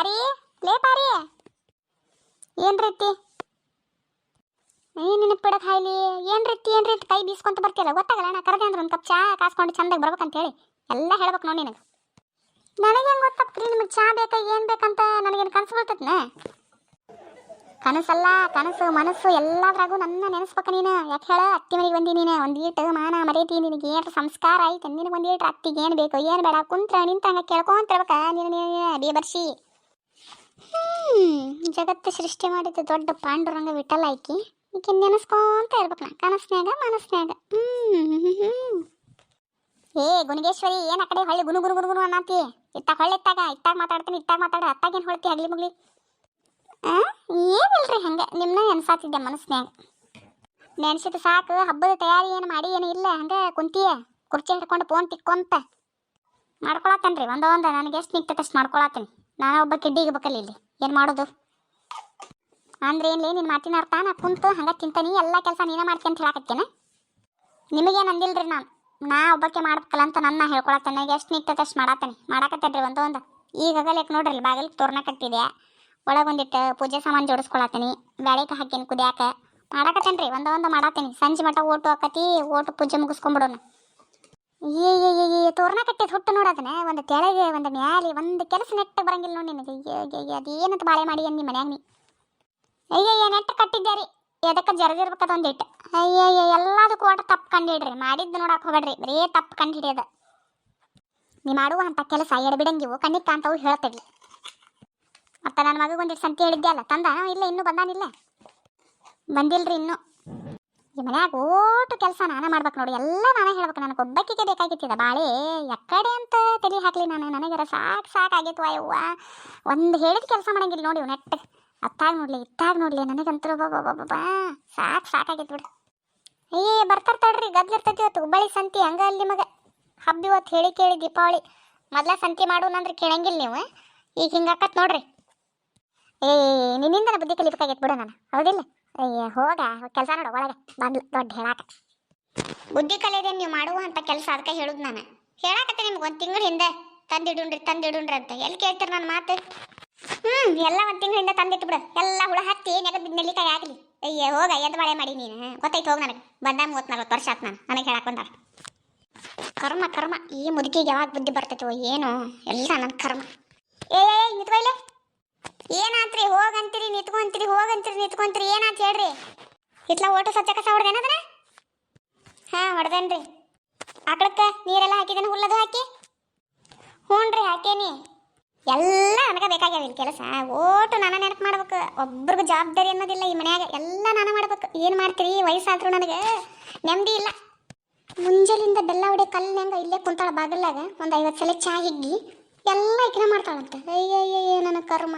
ಪಾರಿ ಲೇ ಪಾರಿ ಏನ್ ರೀತಿ? ಏನ್ ಬಿಡಕ್ ಹಾಯ್ಲಿ? ಏನ್ ರೀತಿ ಏನ್ ರೀತಿ? ಕೈ ಬೀಸ್ಕೊಂತ ಬರ್ತಿಲ್ಲ ಗೊತ್ತಾಗಲ್ಲ? ನಾ ಕರೆದೆ ಅಂದ್ರೆ ಒಂದು ಕಪ್ ಚಾ ಕಾಸ್ಕೊಂಡು ಚಂದಾಗಿ ಹೇಳಿ. ಎಲ್ಲ ಹೇಳ್ಬೇಕು ನೋಡಿ ನಿನಗೆ. ನನಗೆ ಹೆಂಗೆ ಗೊತ್ತಾಗ್ತ್ರಿ ನಿಮಗೆ ಚಾ ಬೇಕಾ, ಏನು ಬೇಕಂತ ನನಗೇನು ಕನಸು ಬರ್ತೈತ್ನ ಕನಸಲ್ಲ, ಕನಸು, ಮನಸ್ಸು ಎಲ್ಲದ್ರಾಗೂ ನನ್ನ ನೆನೆಸ್ಬೇಕ ನೀನು. ಯಾಕೆ ಹೇಳ? ಅತ್ತಿ ಮನೆಗೆ ಬಂದಿ ನೀನು. ಒಂದೀಟು ಮಾನ ಮರೀತಿ, ನಿನಗೆ ಸಂಸ್ಕಾರ ಐತೆ, ನಿನಗೆ ಒಂದೀಟು ಅತ್ತಿಗೆ ಏನು ಬೇಕು, ಏನು ಬೇಡ, ಕುಂತ್ರ ನಿಂತ ಕೇಳ್ಕೊಂತಿರ್ಬೇಕ. ನೀನು ನೀನು ಬಿ ಬರ್ಸಿ. ಹ್ಮ್ ಜಗತ್ತು ಸೃಷ್ಟಿ ಮಾಡಿದ ದೊಡ್ಡ ಪಾಂಡುರಂಗ ವಿಠಲ ಐಕಿ ಈಕೆ ನೆನೆಸ್ಕೊಂತ ಇರ್ಬೇಕು ನಾ ಕನಸ್ನ್ಯಾಗ, ಮನಸ್ನ್ಯಾಗ. ಏ, ಗುಣಗೇಶ್ವರಿ, ಏನ್ ಆ ಕಡೆ ಹೊಳ್ಳಿ ಗುನು ಗುನು ಗುನು ಗುನು ಅನ್ನತಿ ಇತ್ತಾಗ ಹೊಳ್ಳಿ ಇತ್ತಾಗ ಇತ್ತಾಗ ಮಾತಾಡ್ತೀನಿ, ಇತ್ತಾಗ ಮಾತಾಡ ಅತ್ತಾಗೇನು ಹೊಳ್ತಿ, ಹಗ್ಲಿ ಮುಗ್ಲಿ? ಏನಿಲ್ರಿ ಹಂಗೆ ನಿಮ್ಮನ್ನ ನೆನ್ಸಾತಿದ್ದೆ ಮನಸ್ನ್ಯಾಗ. ನೆನ್ಸಿದ ಸಾಕು, ಹಬ್ಬದ ತಯಾರಿ ಏನು ಮಾಡಿ ಏನು ಇಲ್ಲ, ಹಂಗೆ ಕುಂತಿಯ? ಕುರ್ಚಿ ಹಿಡ್ಕೊಂಡು ಫೋನ್ ತಿಕ್ಕೊಂತ. ಮಾಡ್ಕೊಳತ್ತೇನ್ರಿ, ಒಂದೊಂದು, ನನಗೆ ಎಷ್ಟು ನಿಂತಷ್ಟು ಮಾಡ್ಕೊಳತ್ತೀನಿ. ನಾನು ಒಬ್ಬ ಕಿಡ್ಡಿಗೆ ಬೇಕಲ್ಲ ಇಲ್ಲಿ. ಏನು ಮಾಡೋದು? ಅಂದ್ರೆ ಏನು ನಿನ್ನ ಮಾತಿನ ಅರ್ಥ ನಾ ಕುಂತು ಹಂಗೆ ತಿಂತಾನಿ, ಎಲ್ಲ ಕೆಲಸ ನೀನೇ ಮಾಡ್ತೀನಿ ಅಂತ ಹೇಳಕತ್ತೇನೆ ನಿಮಗೇನು ಅಂದಿಲ್ರಿ ನಾನು. ನಾ ಒಬ್ಬಕ್ಕೆ ಮಾಡ್ಬೇಕಲ್ಲ ಅಂತ ನನ್ನ ಹೇಳ್ಕೊಳತ್ತೇನೆ ಎಷ್ಟು ನಿಂತೈತೆ ಅಷ್ಟು ಮಾಡತ್ತೇನೆ ಮಾಡಾಕತ್ತೇನ್ರಿ ಒಂದು ಒಂದು. ಈಗಾಗಲೇ ನೋಡ್ರಿ, ಇಲ್ಲಿ ಬಾಗಿಲಿಗೆ ತೋರಣ ಕಟ್ಟಿದೆ ಒಳಗೊಂದಿಟ್ಟು ಪೂಜೆ ಸಾಮಾನು ಜೋಡಿಸ್ಕೊಳತ್ತೀನಿ ಬ್ಯಾಳಿಗೆ ಹಾಕಿನ ಕುದಿಯಾಕ. ಮಾಡಾಕತ್ತೇನ್ರಿ ರೀ ಒಂದು ಮಾಡಾತೀನಿ. ಸಂಜೆ ಮಟ್ಟ ಓಟು ಹಾಕತಿ ಓಟು ಪೂಜೆ ಮುಗಿಸ್ಕೊಂಬಿಡೋಣ. ಏ ಏ ಏ, ತೋರಣ ಹುಟ್ಟು ನೋಡೋದನ್ನ ಒಂದು ತೆಳಗೆ ಒಂದು ಮ್ಯಾಲಿ ಒಂದು ಕೆಲಸ ನೆಟ್ಟ ಬರಂಗಿಲ್ಲ ನೋಡಿ ನಿನಗೆ ಅದೇನಂತ ಬಾಳೆ ಮಾಡಿ ಅಂದಿ ಮನ್ಯಾಗ ನೀ ಅಯ್ಯಯ್ಯ ನೆಟ್ಟ ಕಟ್ಟಿದ್ದಾರಿ ಎದಕ್ಕೆ ಜರದಿರ್ಬೇಕದ ಒಂದಿಟ್ಟು ಅಯ್ಯಯ್ಯ ಎಲ್ಲದಕ್ಕೂ ಒಟ್ಟು ತಪ್ಪು ಕಂಡಿಡ್ರಿ ಮಾಡಿದ್ದು ನೋಡಕ್ಕೆ ಹೋಗ್ಬೇಡ್ರಿ ಬರೀ ತಪ್ಪು ಕಂಡು ಹಿಡಿಯೋದು ನೀ ಮಾಡುವ ಅಂತ ಕೆಲಸ ಎಡಬಿಡಂಗಿವು ಕಣ್ಣಿಗೆ ಕಾಣ್ತಾವು ಹೇಳ್ತೇವೆ ಮತ್ತೆ ನನ್ನ ಮಗು ಒಂದಿಟ್ಟು ಸಂತಿ ಹೇಳಿದ್ದೆ ಅಲ್ಲ ತಂದ ಇಲ್ಲ ಇನ್ನೂ ಬಂದಾನಿಲ್ಲ ಬಂದಿಲ್ರಿ ಇನ್ನೂ ಈ ಮನ್ಯಾಗ ಓಟು ಕೆಲಸ ನಾನೇ ಮಾಡ್ಬೇಕು ನೋಡಿ. ಎಲ್ಲ ನಾನೇ ಹೇಳ್ಬೇಕು. ನನಗೆ ಒಬ್ಬಕ್ಕಿಗೆ ಬೇಕಾಗಿತ್ತಿದೆ ಬಾಳೆ. ಎಕ್ಕಡೆ ಅಂತ ತಲೆ ಹಾಕ್ಲಿ ನಾನು. ನನಗರ ಸಾಕು ಸಾಕಾಗಿತ್ತು ಅಯ್ಯವ್ವ. ಒಂದು ಹೇಳಿದ ಕೆಲಸ ಮಾಡಂಗಿಲ್ಲ ನೋಡಿ ನೆಟ್ ಅತ್ತಾಗ ನೋಡ್ಲಿ, ಇತ್ತಾಗ ನೋಡ್ಲಿ. ನನಗಂತೂ ಬಾಬಾ ಸಾಕು ಸಾಕಾಗಿತ್ತು ಬಿಡು. ಏ, ಬರ್ತಾರ ತಡ್ರಿ. ಗದ್ಲಿರ್ತೈತಿ ಇವತ್ತು. ಹುಬ್ಬಳ್ಳಿ ಸಂತಿ ಹಂಗ ಅಲ್ಲಿ ಮಗ ಹಬ್ಬ ಇವತ್ತು ಹೇಳಿ ಕೇಳಿ ದೀಪಾವಳಿ. ಮೊದಲ ಸಂತಿ ಮಾಡೋಣಂದ್ರೆ ಕೇಳಂಗಿಲ್ಲ ನೀವು. ಈಗ ಹಿಂಗಾಕತ್ ನೋಡ್ರಿ. ಏ ನಿನ್ನಿಂದ ಬುದ್ಧಿ ಕಲಿಬೇಕಾಗಿತ್ತು ಬಿಡು ನಾನು. ಹೌದಿಲ್ಲ? ಅಯ್ಯ ಹೋಗ, ಕೆಲಸ ನೋಡು, ಒಳಗೆ ಬಂದ್ಲು ದೊಡ್ಡ ಹೇಳಾಕ. ಬುದ್ಧಿ ಕಲಿಯದೇ ನೀವು ಮಾಡುವ ಅಂತ ಕೆಲಸ ಅದಕ್ಕೆ ಹೇಳುದು ನಾನು. ಹೇಳಾಕತ್ತೆ ನಿಮ್ಗೆ ಒಂದು ತಿಂಗಳ ಹಿಂದೆ. ತಂದಿಡುಣ್ರಿ ತಂದಿಡುಣ್ರಿ ಅಂತ. ಎಲ್ಲಿ ಕೇಳ್ತೀರಿ ನನ್ನ ಮಾತು? ಹ್ಮ್, ಎಲ್ಲ ಒಂದು ತಿಂಗಳ ಹಿಂದೆ ತಂದಿಟ್ಟು ಬಿಡು. ಎಲ್ಲ ಹುಳ ಹತ್ತಿ ನೆಗದ್ ನೆಲ್ಲಿಕಾಯಿ ಆಗಲಿ. ಅಯ್ಯ, ಹೋಗ ಎದ್ದು ಬಾಳೆ ಮಾಡಿ ನೀನು. ಗೊತ್ತಾಯ್ತು ಹೋಗಿ ನನಗೆ. ಬಂದ ಮೂವತ್ತು ನಲ್ವತ್ತು ವರ್ಷ ಆತು ನಾನು. ನನಗೆ ಹೇಳಕ್ ಬಂದಾಗ ಕರ್ಮ ಕರ್ಮ. ಈ ಮುದುಕಿಗೆ ಯಾವಾಗ ಬುದ್ಧಿ ಬರ್ತೈತೋ ಏನು. ಎಲ್ಲ ನನ್ನ ಕರ್ಮ. ಏ ನಿಂತ್ಕೊಳ್ಳಿ ಏನಾತ್ರಿ? ಹೋಗಂತೀರಿ, ನಿಂತ್ಕೊಂತೀರಿ ಹೋಗಂತೀರಿ, ನಿಂತ್ಕೊಂತೀರಿ, ಏನಾತ್ ಹೇಳ್ರಿ? ಇತ್ಲ ಓಟು ಸ್ವಚ್ಛ ಕಸ ಹೊಡೆದೇನದನ ಹಾ, ಹೊಡೆದೇನ್ರಿ. ಆಕಳಕ್ಕ ನೀರೆಲ್ಲ ಹಾಕಿದೇನೆ? ಹುಲ್ಲದು ಹಾಕಿ? ಹ್ಞೂನ್ರಿ ಹಾಕೇನಿ. ಎಲ್ಲ ನನಗೆ ಬೇಕಾಗ್ಯಾವ ಇಲ್ಲಿ ಕೆಲಸ. ಓಟು ನಾನು ನೆನಪು ಮಾಡ್ಬೇಕು. ಒಬ್ರಿಗೂ ಜವಾಬ್ದಾರಿ ಅನ್ನೋದಿಲ್ಲ ಈ ಮನ್ಯಾಗ. ಎಲ್ಲ ನಾನು ಮಾಡ್ಬೇಕು. ಏನು ಮಾಡ್ತೀರಿ? ವಯಸ್ಸಾದ್ರು ನನಗೆ. ನೆಮ್ಮದಿ ಇಲ್ಲ. ಮುಂಜಾಲಿಂದ ಬೆಲ್ಲ ಹೊಡೆ ಕಲ್ಲಂಗ ಇಲ್ಲೇ ಕುಂತಾಳ ಬಾಗಲ್ಲಾಗ ಒಂದು ಐವತ್ತು ಸಲ ಚಾ ಹಿಗ್ಗಿ ಎಲ್ಲ ಇಕ್ಕಿನ ಮಾಡ್ತಾಳಂತೆ. ಅಯ್ಯಯ್ಯ ನನ್ನ ಕರ್ಮ.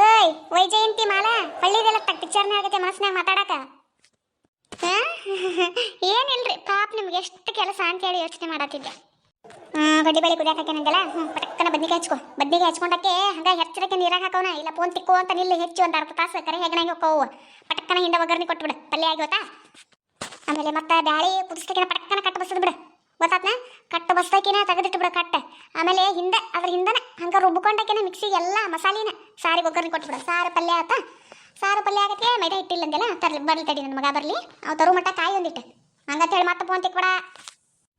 ಓಯ್ ವೈಜಯಂತಿ ಮಾಲಾ? ಪಳ್ಳಿದೆಲ್ಲ ತಕ್ಕ ಪಿಕ್ಚರ್ನ ಆಗುತ್ತೆ ಮನಸ್ಸಿನಾಗ ಮಾತಾಡಕ? ಏನಿಲ್ರಿ, ಪಾಪ ನಿಮ್ಗೆ ಎಷ್ಟು ಕೆಲಸ ಅಂತೇಳಿ ಯೋಚನೆ ಮಾಡತ್ತಿದ್ದೆ ಬಡ್ಡಿ ಬಳಿ ಕುದಿಯಾಕ ಹಾಕ್ಯಾನಂಗಲ್ಲ ಹ್ಞೂ ಪಟಕ್ಕನ ಬದ್ನಿಕಾಯಿ ಹಚ್ಕೊ. ಬದ್ನಿಗೆ ಹಚ್ಕೊಂಡಕ್ಕೆ ಹಂಗ ಹೆಚ್ಚರಕ್ಕೆ ನೀರಾಗ ಹಾಕೋಣ ಇಲ್ಲ ಫೋನ್ ತಿಕ್ಕೋ ಅಂತ ನಿಲ್ಲಿ ಹೆಚ್ಚು ಒಂದು ಅರ್ಧ ತಾಸು ಕರೆ ಹೆಗಣಾಗಿ ಹೋಕ್ಕವು ಪಟಕ್ಕನ ಹಿಂದೆ ಒಗ್ಗರಣೆ ಕೊಟ್ಬಿಡು. ಪಲ್ಯ ಆಗಿ ಆಮೇಲೆ ಮತ್ತೆ ಬ್ಯಾಳಿ ಕುದಿಸ್ಲಿಕ್ಕೆ ಪಟಕ್ಕನ ಕಟ್ಟ ಬಸದ್ ಬಿಡು. ಗೊತ್ತಾತ್ನ? ಕಟ್ಟ ಬಸ್ತಾಕಿನ ತೆಗೆದಿಟ್ಟು ಬಿಡು ಕಟ್ಟ ಆಮೇಲೆ ಹಿಂದೆ, ಅದ್ರ ಹಿಂದನ, ಹಂಗೆ ರುಬ್ಕೊಂಡಾಕಿನ ಮಿಕ್ಸಿಗೆ ಎಲ್ಲ ಮಸಾಲಿನ ಸಾರಿ ಒಗ್ಗರಣೆ ಕೊಟ್ಬಿಡ. ಸಾರು ಪಲ್ಯ ಆತ. ಸಾರು ಪಲ್ಯ ಆಗತ್ತೆ ಮೈದಾ ಹಿಟ್ಟಿಲ್ಲ ಅಂದೆಲ್ಲ ತರ್ಲಿ, ಬರ್ಲಿ ತಡಿ ನನ್ನ ಮಗ ಬರ್ಲಿ. ಅವ್ ತರು ಮಟ್ಟ ಕಾಯಿ ಒಂದಿಟ್ಟು. ಹಂಗಂತ ಹೇಳಿ ಮತ್ತೆ ಫೋನ್ ತಿಕ್ಬೇಡ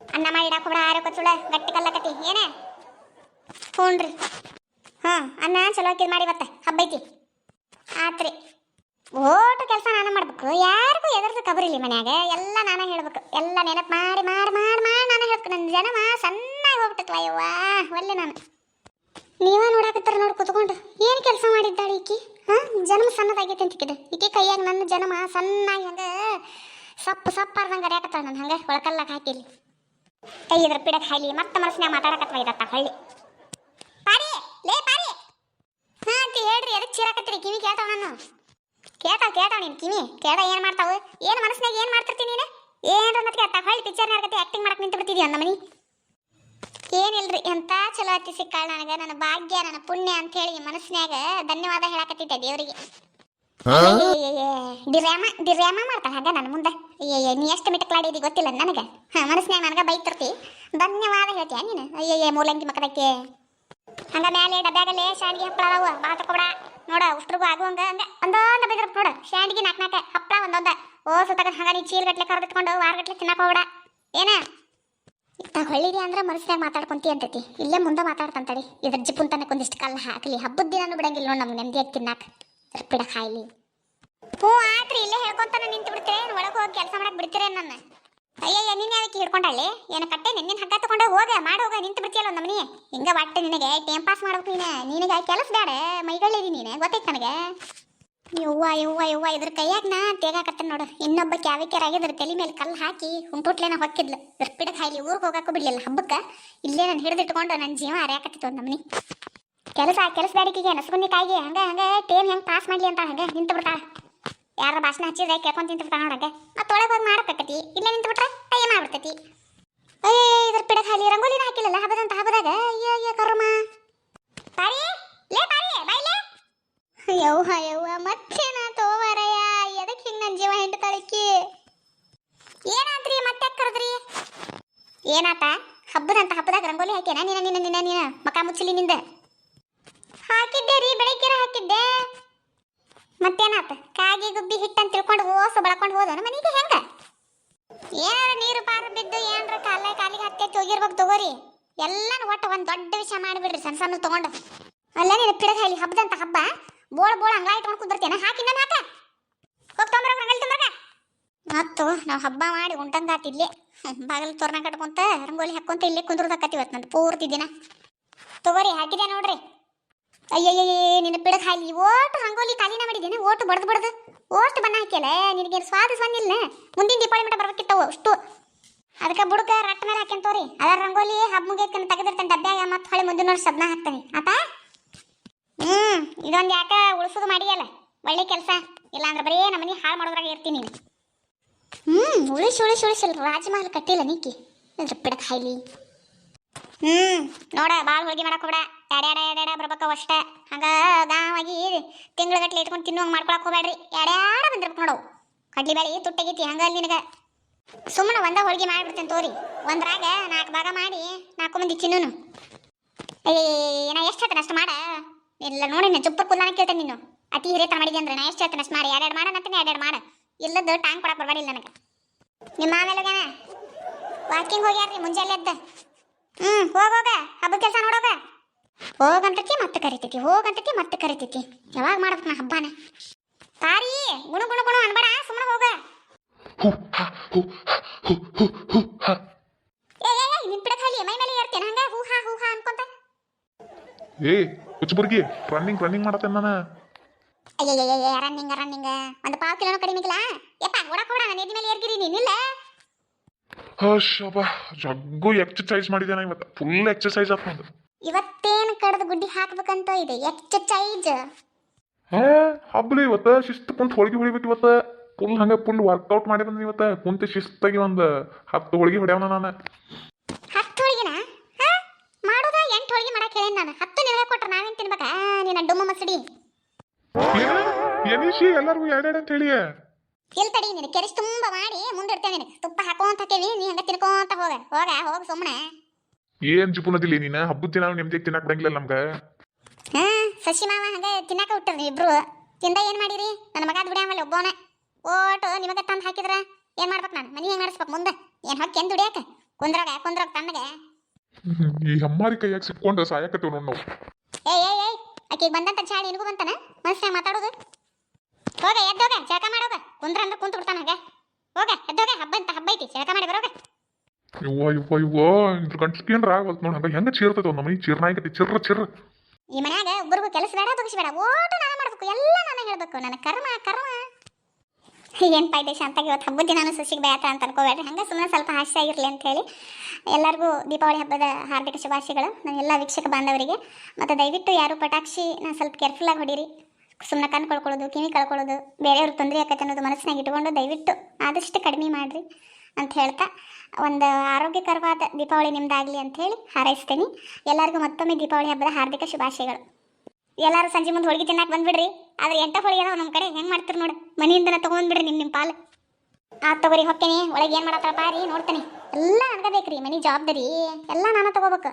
ಅನ್ನ ಮಾಡಿ ಇಡಾಕ ಬಿಡ ಆರೋ ಕೊಚ್ಚುಳ ಗಟ್ಟಿ ಕಲ್ಲಕತಿ ಏನೇ? ಹ್ಞೂನ್ರಿ ಹಾಂ, ಅನ್ನ ಚಲೋ ಹಾಕಿದ್ ಮಾಡಿ ಬತ್ತ ಹಬ್ಬ ಐತಿ ಆತ್ರಿ. ಓಟು ಕೆಲಸ ನಾನು ಮಾಡ್ಬೇಕು. ಯಾರಿಗೂ ಎದುರ್ದು ಕಬರಿಲಿ ಮನ್ಯಾಗ. ಎಲ್ಲ ನಾನೇ ಹೇಳ್ಬೇಕು. ಎಲ್ಲ ನೆನಪು ಮಾಡಿ ಮಾಡಿ ಮಾಡಿ ಮಾಡಿ ನಾನೇ ಹೇಳ್ಬೇಕು. ನನ್ನ ಜನಮ ಸಣ್ಣಾಗಿ ಹೋಗ್ಬಿಟ್ಟಕ್ಲ ಅಯ್ಯವ್ವ ಒಲ್ಲೆ ನಾನು. ನೀವ ನೋಡಾಕತ್ತಾರ ನೋಡಿ ಕುತ್ಕೊಂಡು. ಏನು ಕೆಲಸ ಮಾಡಿದ್ದಾಳೆ ಈಕಿ? ಹಾಂ? ಜನ್ಮ ಸಣ್ಣದಾಗೈತೆ ಅಂತಿಕ್ಕಿದೆ ಈಕೆ ಕೈಯಾಗ ನನ್ನ ಜನಮ ಸಣ್ಣಾಗಿ ಹಂಗೆ ಸಪ್ಪು ಸಪ್ಪಾರ್ದಂಗೆ ಅರ್ಯಾಕತ್ತಾಳ ನಾನು ಹಂಗೆ ಒಳಕಲ್ಲಕ್ಕೆ ಹಾಕಿಲಿ ಕೈ ಇದ್ರ ಪಿಡಕ್ಕೆ ಹಾಯ್ಲಿ. ಮತ್ತೆ ಮನಸ್ಸಿನ ಮಾತಾಡಕತ್ವ ಇದತ್ತ ಹಳ್ಳಿ. ಪಾರಿ ಲೇ ಪಾರಿ ಹಾ, ಅಂತ ಹೇಳ್ರಿ. ಎದಕ್ಕೆ ಚೀರಾಕತ್ತೀರಿ? ಕಿವಿ ಕೇಳ್ತಾವ ನಾನು. ಕೇಳ್ತಾವ ಕೇಳ್ತಾವ ನಿನ್ ಕಿವಿ. ಕೇಳ ಏನ್ ಮಾಡ್ತಾವ? ಏನ್ ಮನಸ್ನಾಗ ಏನ್ ಮಾಡ್ತಿರ್ತೀನಿ ನೀನು? ಏನ್ರ ಮತ್ತೆ ತಗೊಳ್ಳಿ ಹಳ್ಳಿ ಪಿಕ್ಚರ್ ನಡ್ಕತ್ತೆ ಆಕ್ಟಿಂಗ್ ಮಾಡಕ್ ನಿಂತು ಬಿಡ್ತಿದ್ಯ ನಮ್ಮ ಮನಿ ಏನಿಲ್ರಿ ಎಂತ ಚಲೋ ಅತ್ತಿ ಸಿಕ್ಕಾಳ ನನಗೆ? ನನ್ನ ಭಾಗ್ಯ ನನ್ನ ಪುಣ್ಯ ಅಂತ ಹೇಳಿ ಮನಸ್ನ್ಯಾಗ ಧನ್ಯವಾದ ಹೇಳಕತ್ತಿದ್ದೆ ದೇವರಿಗೆ. ಡಿರ್ಯಾಮ ಡಿರ್ಯಾಮ ಮಾಡ್ತಾ ಹಂಗ ನನ್ನ ಮುಂದೆ ಅಯ್ಯಯ್ಯ ನೀ ಎಷ್ಟು ಮಿಟಕ್ಲಾಡಿದಿ ಗೊತ್ತಿಲ್ಲ ನನಗೆ ಹಾ? ಮನಸ್ನ್ಯಾಗ ನನಗೆ ಬೈತಿರ್ತಿ ಧನ್ಯವಾದ ಹೇಳ್ತೀಯ ನೀನು ಅಯ್ಯಯ್ಯ ಮೂಲಂಗಿ ಮಕ್ಕಳಕ್ಕೆ ಹಂಗ ಮ್ಯಾಲೆ ಡಬ್ಯಾಗಲ್ಲೇ ಶಾಂಡಿಗೆ ಹಪ್ಪಳ ಅದಾವ. ಭಾಳ ತಕೊಬೇಡ. ನೋಡ, ಉಷ್ಟ್ರಿಗೂ ಆಗುವಂಗ ಹಂಗ ಒಂದೊಂದು ಬಿದ್ರಪ್ ನೋಡ. ಶಾಂಡಿಗೆ ನಾಲ್ಕು ನಾಲ್ಕು ಹಪ್ಪಳ ಒಂದೊಂದ. ಓ ಸುತ್ತಾಗ ಹಂಗ ನೀ ಚೀಲ್ ಗಟ್ಲೆ ಕರೆದಿಟ್ಕೊಂಡು ವಾರ ಗಟ್ಲೆ ತಿನ್ನಕ ಹೋಗ್ಬೇಡ. ಏನ? ಇತ್ತ ಹೊಳ್ಳಿರಿ ಅಂದ್ರೆ ಮನಸ್ಸಿನಾಗ ಮಾತಾಡ್ಕೊಂತಿ ಅಂತೈತಿ. ಇಲ್ಲೇ ಮುಂದೆ ಮಾತಾಡ್ತಂತಡಿ ಇದ್ರ ಜಿಪ್ಪುಂತನಕ್ಕೆ ಒಂದಿಷ್ಟು ಕಾಲ ಹಾಕಲಿ. ಹಬ್ಬದ ದಿನಾನು ಬಿಡಂಗಿಲ್ಲ ನೋಡಿ ನಮ್ಗೆ ನೆಮ್ಮದಿಯಾಗಿ ತಿನ್ನಾಕ. ಬಿಡ ಖಾಯ್ಲಿ ಹ್ಞೂ ಆತ್ರಿ ಇಲ್ಲೇ ಹೇಳ್ಕೊಂತಾನೆ ನಿಂತು ಬಿಡ್ತೇನೆ ಒಳಗೆ ಹೋಗಿ ಕೆಲಸ ಮಾಡಕ್ಕೆ ಬಿಡ್ತೀರೇನು ನನ್ನ? ಅಯ್ಯಯ್ಯ, ನೀನು ಯಾವಕ್ಕೆ ಹಿಡ್ಕೊಂಡಲ್ಲಿ ಏನು ಕಟ್ಟೆ? ನಿನ್ನ ಹಗ್ಗ ತಗೊಂಡು ಹೋಗ, ಮಾಡಿ ಹೋಗ, ನಿಂತು ಬಿಡ್ತೀಯಲ್ಲ ನಮ್ಮನಿ ಹಿಂಗ ಒಟ್ಟೆ ನಿನಗೆ ಟೈಮ್ ಪಾಸ್ ಮಾಡ್ಬೇಕು ನೀನು. ನಿನಗೆ ಕೆಲಸ ಬೇಡ ಮೈಗಳಿದಿ ನೀನು. ಗೊತ್ತೈತೆ ನನಗೆ. ಯವ್ವ ಯವ್ವ ಯವ್ವ, ಇದ್ರ ಕೈಯಾಗ ನಾ ತೇಗಾಕತ್ತೆ ನೋಡು. ಇನ್ನೊಬ್ಬ ಕ್ಯಾವಿಕ್ಯರಾಗಿದ್ರ ತಲೆ ಮೇಲೆ ಕಲ್ಲು ಹಾಕಿ ಹುಂಟುಟ್ಲೇನ ಹೊಕ್ಕಿದ್ಲು. ಇರ್ಪಿಡ ಖಾಯಿಲಿ ಊರಿಗೆ ಹೋಗಕ್ಕೂ ಬಿಡ್ಲಿಲ್ಲ. ಹಬ್ಬಕ್ಕೆ ಇಲ್ಲೇ ನಾನು ಹಿಡಿದಿಟ್ಕೊಂಡು ನನ್ನ ಜೀವ ಅರ್ಯಾಕತ್ತಿತ್ತು ಒಂದು ನಮ್ಮನಿ ಕೆಲಸ ಕೆಲಸ ಬೇಡಿಕೆಗೆ ನಸ್ಗುನ್ನಿ ಕಾಯಿಗೆ, ಹಂಗೆ, ಹಂಗ, ಟೇಮ್ ಹೆಂಗೆ ಪಾಸ್ ಮಾಡ್ಲಿ ಅಂತ ಹಂಗೆ ನಿಂತು ಬಿಡ್ತಾಳ. ಯಾರ ಭಾಷಣ ಹಚ್ಚಿದ್ರೆ ಕೇಳ್ಕೊಂತ ನಿಂತು ನೋಡಕ್ಕೆ. ಮತ್ತೆ ಒಳಗೆ ಹೋಗಿ ಮಾಡಕ್ಕತಿ ಇಲ್ಲೇ ನಿಂತು ಬಿಟ್ರೆ ಆಗ್ಬಿಡ್ತೈತಿ ಏ ಇದ್ರ ಪಿಡ ಖಾಲಿ ರಂಗೋಲಿನ ಹಾಕಿಲ್ಲಲ್ಲ? ಹಬ್ಬದಂತ ಹಬ್ಬದಾಗ? ಅಯ್ಯ ಅಯ್ಯ ಕರ್ಮ ಪಾರಿ? ಲೇ, ಪಾರಿ ಬೈಲೆ ಯವ್ವ ಯವ್ವ ಮತ್ತೇನ ತೋವರಯ್ಯ? ಎದಕ್ಕೆ ಹಿಂಗೆ ನನ್ನ ಜೀವ ಹೆಂಡ ಹಿಂಡ್ತಾಳಿಕ್ಕಿ ಏನಾತ್ರಿ ಮತ್ತೆ ಕರೆದ್ರಿ? ಏನಾತ? ಹಬ್ಬದಂತ ಹಬ್ಬದಾಗ ರಂಗೋಲಿ ಹಾಕ್ಯಾನ? ನೀನ ನೀನ ನೀನ ನೀನ, ಮಕ ಮುಚ್ಚಲಿ ನಿಂದ? ಹಾಕಿದ್ದೆ ರೀ ಬೆಳಿಗ್ಗೆ ಹಾಕಿದ್ದೆ. ಮತ್ತೇನಾತ? ಕಾಗಿ ಗುಬ್ಬಿ ಹಿಟ್ಟಂತ ತಿಳ್ಕೊಂಡು ಓಸು ಬಳ್ಕೊಂಡು ಹೋದ ಮನೆಗೆ ಹೆಂಗ? ಏನಾರ ನೀರು ಪಾರು ಬಿದ್ದು ಏನಾರ ಕಾಲ ಕಾಲಿಗೆ ಹತ್ತಿ ಹೋಗಿರ್ಬೇಕು ತಗೋರಿ. ಎಲ್ಲಾನು ಒಟ್ಟು ಒಂದು ದೊಡ್ಡ ವಿಷಯ ಮಾಡಿಬಿಡ್ರಿ ಸಣ್ಣ ಸಣ್ಣ ತಗೊಂಡು. ಅಲ್ಲ ನೀನು ಪಿಡಗ ಹೇಳಿ ಹಬ್ಬದಂತ ಹಬ್ಬ. ಬೋಳ ಬೋಳ ಹಂಗ ಇಟ್ಕೊಂಡು ಕುಂದಿರ್ತೇನೆ ಹಾಕಿ ನಾನು ಹಾಕ ಹೋಗಿ ಮತ್ತು ನಾವು ಹಬ್ಬ ಮಾಡಿ ಉಂಟಂಗಾತ ಇಲ್ಲಿ ಬಾಗಿಲು ತೋರ್ನ ಕಟ್ಕೊಂತ ರಂಗೋಲಿ ಹಾಕೊಂತ ಇಲ್ಲಿ ಕುಂದ್ರದಕ್ಕತಿ ಇವತ್ತು ನಂದು ಪೂರ್ತಿ ದಿನ. ತಗೋರಿ ಹಾಕಿದೆ ನೋಡ್ರಿ. ಅಯ್ಯಯ್ಯೇ ನಿನ್ನ ಪಿಡಕ್ ಹಾಯ್ಲಿ, ಓಟು ರಂಗೋಲಿ ಖಾಲಿನ ಮಾಡಿದ್ದೇನೆ, ಓಟು ಬಡ್ದು ಬಡ್ದು. ಓಷ್ಟು ಬಣ್ಣ ಹಾಕ್ಯಲ್ಲ ನಿನಗೆ ಸ್ವಾದ ಬಂದಿಲ್ಲ ಮುಂದಿನ ದೀಪಾವಳಿ ಮಟ ಬರ್ಬೇಕಿತ್ತವು ಅಷ್ಟು. ಅದಕ್ಕೆ ಬುಡಕ, ರಟ್ಟ ಮೇಲೆ ಹಾಕ್ಯಂತವ್ರಿ. ಅದರ ರಂಗೋಲಿ ಹಬ್ಬ ಮುಗಿಯಕ್ಕೆ ತೆಗೆದಿರ್ತಾನೆ ಡಬ್ಬ್ಯಾಗ ಮತ್ತೆ ಹೊಳೆ ಮುಂದಿನ ವರ್ಷ ಸದ್ನ ಹಾಕ್ತಾನೆ. ಆತ? ಹ್ಞೂ ಇದೊಂದು ಯಾಕ ಉಳಿಸೋದು ಮಾಡಿಯಲ್ಲ? ಒಳ್ಳೆ ಕೆಲಸ. ಇಲ್ಲಾಂದ್ರೆ ಬರೀ ನಮ್ಮನೆ ಹಾಳು ಮಾಡೋದ್ರಾಗ ಇರ್ತೀನಿ ಹ್ಮ್ ಉಳಿಸಿ ಉಳಿಸಿ ಉಳಿಸಿಲ್ಲ ರಾಜಮಹಲ್ ಕಟ್ಟಿಲ್ಲ ನೀಕಿ. ಇದ್ರ ಹಾಯ್ಲಿ. ಹ್ಮ್, ನೋಡ ಭಾಳ ಹೋಳಿಗೆ ಮಾಡಕ್ ಹೋಗ್ಬೇಡ. ಎಡ್ಯಾಡ ಎಡ್ಯಾಡ ಬರ್ಬೇಕ ಅಷ್ಟ ಹಂಗ ಗಾವಾಗಿ ತಿಂಗಳಗಟ್ಲೆ ಇಟ್ಕೊಂಡು ತಿನ್ನುವಂಗ ಮಾಡ್ಕೊಳಕ್ ಹೋಗ್ಬೇಡ್ರಿ. ಎಡ್ಯಾಡ ಬಂದಿರ್ಬೇಕು ನೋಡವು ಕಡ್ಲಿ ಬೇಳಿ ತುಟ್ಟಗಿತಿ ಹಂಗ ಅಲ್ಲಿ ನಿನಗ. ಸುಮ್ಮನೆ ಒಂದ ಹೋಳಿಗೆ ಮಾಡ್ಬಿಡ್ತೇನೆ ತೋರಿ. ಒಂದ್ರಾಗ ನಾಲ್ಕು ಭಾಗ ಮಾಡಿ ನಾಲ್ಕು ಮಂದಿ ತಿನ್ನುನು. ಏ, ನಾ ಎಷ್ಟು ಹೇಳ್ತೇನೆ ಅಷ್ಟು ಮಾಡ? ಇಲ್ಲ ನೋಡಿ ನಾ ಚುಪ್ಪ ಕುಲ್ಲಾನ ಕೇಳ್ತೇನೆ ನೀನು. ಅತಿ ಹಿರಿಯತನ ಮಾಡಿದೆ ಅಂದ್ರೆ ನಾ ಎಷ್ಟು ಹೇಳ್ತೇನೆ ಅಷ್ಟು ಮಾಡಿ. ಎರಡೆರಡು ಮಾಡ ನಂತೀನಿ ಎರಡೆರಡು ಮಾಡ. ಇಲ್ಲದ್ದು ಟ್ಯಾಂಕ್ ಕೊಡಕ್ಕೆ ಬರಬಾರಿಲ್ಲ ನನಗೆ. ನಿಮ್ಮ ಆಮೇಲೆ ವಾಕಿಂಗ್ ಹೋಗ್ಯಾರ್ರಿ, ಮುಂಜಾನೆ ಎದ್ದ. ಹ್ಮ್ ಹೋಗೋಗ ಹಬ್ಬದ ಕೆಲಸ ನೋಡೋಗ ಹೋಗಂತತಿ ಮತ್ತೆ ಕರಿತೈತಿ. ಹೋಗಂತತಿ ಮತ್ತೆ ಕರಿತೈತಿ. ಯಾವಾಗ ಮಾಡ್ಬೇಕು ನಾ ಹಬ್ಬನ? ತಾರಿ ಗುಣ ಗುಣ ಗುಣ ಅನ್ಬೇಡ ಸುಮ್ಮನೆ ಹೋಗ. ಏ ಏ ಏ, ನಿನ್ ಪಿಡ ಖಾಲಿ ಮೈ ಮೇಲೆ ಏರ್ತೇನೆ ಹಂಗ? ಹೂ ಹಾ ಹೂ ಹಾ ಅನ್ಕೊಂತ? ಏ ಹುಚ್ಚಬುರ್ಗಿ ರನ್ನಿಂಗ್ ರನ್ನಿಂಗ್ ಮಾಡತ್ತೇನೆ ನಾನು? ಅಯ್ಯಯ್ಯಯ್ಯ ರನ್ನಿಂಗ್ ರನ್ನಿಂಗ್ ಒಂದು ಪಾವು ಕಿಲೋನು ಕಡಿಮೆ ಇಲ್ಲ ಯಪ್ಪ ಓಡಕ್ ಹೋಡ ನಾನು ಎದಿ ಮೇಲೆ ಏರ್ಗಿರಿ ನೀನಿಲ್ಲ ಶಬಾ ಜಗ್ಗು ಎಕ್ಸರ್ಸೈಸ್ ನಾ ಇವತ್ತು. ಫುಲ್ ಎಕ್ಸರ್ಸೈಸ್ ಆತ್ ಒಂದು ಇವತ್ತೇನು ಕಡದ ಗುಡ್ಡಿ ಹಾಕ್ಬೇಕಂತ ಇದೆ? ಎಕ್ಸರ್ಸೈಸ್ ಹಾ ಹಬ್ಬಲಿ ಇವತ್ತ ಶಿಸ್ತು ಕುಂತ ಹೋಳಿಗೆ ಹೊಡಿಬೇಕು ಇವತ್ತ. ಫುಲ್ ಹಂಗೆ ಫುಲ್ ವರ್ಕೌಟ್ ಮಾಡಿ ಬಂದ ಇವತ್ತ. ಕುಂತ ಶಿಸ್ತಾಗಿ ಒಂದು ಹತ್ತು ಹೋಳಿಗೆ ಹೊಡ್ಯಾವನ ನಾನು. ಹತ್ತು ಹೋಳಿಗೆನ? ಹಾ? ಮಾಡೋದ ಎಂಟು ಹೋಳಿಗೆ ಮಾಡಕ್ಕೆ ಹೇಳೇನ್ ನಾನು. ಹತ್ತು ನಿನಗೆ ಕೊಟ್ರೆ ನಾವೇನ್ ತಿನ್ಬೇಕಾ? ನಿನ್ನ ಡುಮ್ಮ ಮಸಡಿ. ಎನಿಶಿ ಎಲ್ಲರಿಗೂ ಎರಡೆರಡು ಅಂತ ಹೇಳಿ ಎಲ್ ತಡಿ ನೀನು? ಕೆರೆಸ್ ತುಂಬಾ ಮಾಡಿ ಮುಂದಿಡ್ತೇವೆ ನೀನು. ತುಪ್ಪ ಹಾಕೋಂತ ಹಾಕೇವಿ ನೀ ಹಂಗ ತಿನ್ಕೋಂತ ಹೋಗ. ಹೋಗ ಹೋಗ ಸುಮ್ಮನೆ ಏನ್ ಜುಪುನದಿಲ್ಲ ನೀನು? ಹಬ್ಬದ ದಿನ ನೆಮ್ಮದಿ ತಿನ್ನಕ್ ಬಿಡಂಗಿಲ್ಲ ನಮ್ಗ? ಹಾ ಸಸಿ ಮಾವ ಹಂಗ ತಿನ್ನಾಕ ಹುಟ್ಟದ್ರಿ ಇಬ್ರು. ತಿಂದ ಏನ್ ಮಾಡಿರಿ? ನನ್ನ ಮಗ ಆಮೇಲೆ ಒಬ್ಬವನ. ಓಟು ನಿಮಗೆ ತಂದ ಹಾಕಿದ್ರ? ಏನ್ ಮಾಡ್ಬೇಕು ನಾನು? ಮನಿ ಹೆಂಗ್ ನಡೆಸ್ಬೇಕು ಮುಂದೆ? ಏನ್ ಹಾಕಿ ಎಂದ್ ದುಡಿಯಾಕ? ಕುಂದ್ರಾಗ ಕುಂದ್ರಾಗ ತಣ್ಣಗೆ. ಈ ಅಮ್ಮಾರಿ ಕೈಯಾಗ ಸಿಕ್ಕೊಂಡು ಸಾಯಕತ್ತೇವ್ ನೋಡ್ ನಾವು. ಏ ಏ ಏ ಅಕ್ಕಿ ಬಂದಂತ ಚಾಳಿ ನಿನಗೂ ಬಂತಾನ? ಮನಸ್ಸಿನಾಗ ಮಾತಾಡೋದು ಹೋಗ ಎದ್ದೋಗ ಜಳಕ ಮಾಡೋಗ ಕುಂದ್ರ ಅಂದ್ರೆ ಕುಂತು ಬಿಡ್ತಾನ ಹಾಗೆ. ಹೋಗ ಎದ್ದೋಗ ಹಬ್ಬ ಅಂತ ಹಬ್ಬ ಐತಿ ಜಳಕ ಮಾಡಿ ಬರೋಗ. ಇವ್ವ ಇವ್ವ ಇವ್ವ ಇದ್ರ ಏನ್ರ ಆಗವಲ್ತು ನೋಡಿ ಹಂಗ ಹೆಂಗ ಚೀರ್ತೈತೆ ಒಂದು ಮನಿ ಚೀರ್ನಾಯ್ಕತಿ ಚಿರ್ರ ಚಿರ್ರ. ಈ ಮನ್ಯಾಗ ಒಬ್ಬರಿಗೂ ಕೆಲಸ ಬೇಡ ಬಗ್ಸಿ ಬೇಡ ಓಟು ನಾನು ಮಾಡ್ಬೇಕು ಎಲ್ಲ ನಾನು ಹೇಳ್ಬೇಕು ನನ್ನ ಕರ್ಮ ಕರ್ಮ. ಏನ್ ಪಾಯ್ದೆ ಅಂತ ಇವತ್ತು ಹಬ್ಬದ ದಿನಾನು ಸಸಿಗೆ ಬೇಯತ ಅಂತ ಅನ್ಕೋಬೇಡ್ರಿ ಹಂಗೆ ಸುಮ್ಮನೆ ಸ್ವಲ್ಪ ಹಾಸ್ಯ ಆಗಿರಲಿ ಅಂತ ಹೇಳಿ. ಎಲ್ಲರಿಗೂ ದೀಪಾವಳಿ ಹಬ್ಬದ ಹಾರ್ದಿಕ ಶುಭಾಶಯಗಳು ನನ್ನ ಎಲ್ಲ ವೀಕ್ಷಕ ಬಾಂಧವರಿಗೆ. ಮತ್ತು ದಯವಿಟ್ಟು ಯಾರು ಪಟಾಕ್ಷಿ ನಾನು ಸ್ವಲ್ಪ ಕೇರ್ಫುಲ್ಲಾಗಿ ಹೊಡೀರಿ. ಸುಮ್ಮನೆ ಕಣ್ಣು ಕಳ್ಕೊಳ್ಳೋದು, ಕಿವಿ ಕಳ್ಕೊಳ್ಳೋದು, ಬೇರೆಯವ್ರಿಗೆ ತೊಂದರೆ ಆಕೈತೆ ಅನ್ನೋದು ಮನಸ್ಸಿನಾಗ ಇಟ್ಕೊಂಡು ದಯವಿಟ್ಟು ಆದಷ್ಟು ಕಡಿಮೆ ಮಾಡಿರಿ ಅಂತ ಹೇಳ್ತಾ, ಒಂದು ಆರೋಗ್ಯಕರವಾದ ದೀಪಾವಳಿ ನಿಮ್ದಾಗಲಿ ಅಂತ ಹೇಳಿ ಹಾರೈಸ್ತೀನಿ. ಎಲ್ಲರಿಗೂ ಮತ್ತೊಮ್ಮೆ ದೀಪಾವಳಿ ಹಬ್ಬದ ಹಾರ್ದಿಕ ಶುಭಾಶಯಗಳು. ಎಲ್ಲರೂ ಸಂಜೆ ಮುಂದೆ ಹೋಳಿಗೆ ತಿನ್ನಕ್ಕೆ ಬಂದ್ಬಿಡ್ರಿ. ಆದ್ರೆ ಎಂಟ ಹೋಳಿಗೆ ಅದಾವ ನಮ್ಮ ಕಡೆ, ಹೆಂಗೆ ಮಾಡ್ತೀರಿ ನೋಡಿ, ಮನೆಯಿಂದನ ತೊಗೊಂಡ್ಬಿಡ್ರಿ ನಿಮ್ಮ ನಿಮ್ಮ ಪಾಲು. ಆ ತಗೋರಿ, ಹೊಕ್ಕೇನಿ, ಒಳಗೆ ಏನು ಮಾಡತ್ತಾರ ರೀ ನೋಡ್ತೇನೆ. ಎಲ್ಲ ನನಗೆ ಬೇಕ್ರಿ ಮನೆ ಜವಾಬ್ದಾರಿ, ಎಲ್ಲ ನಾನು ತಗೋಬೇಕು.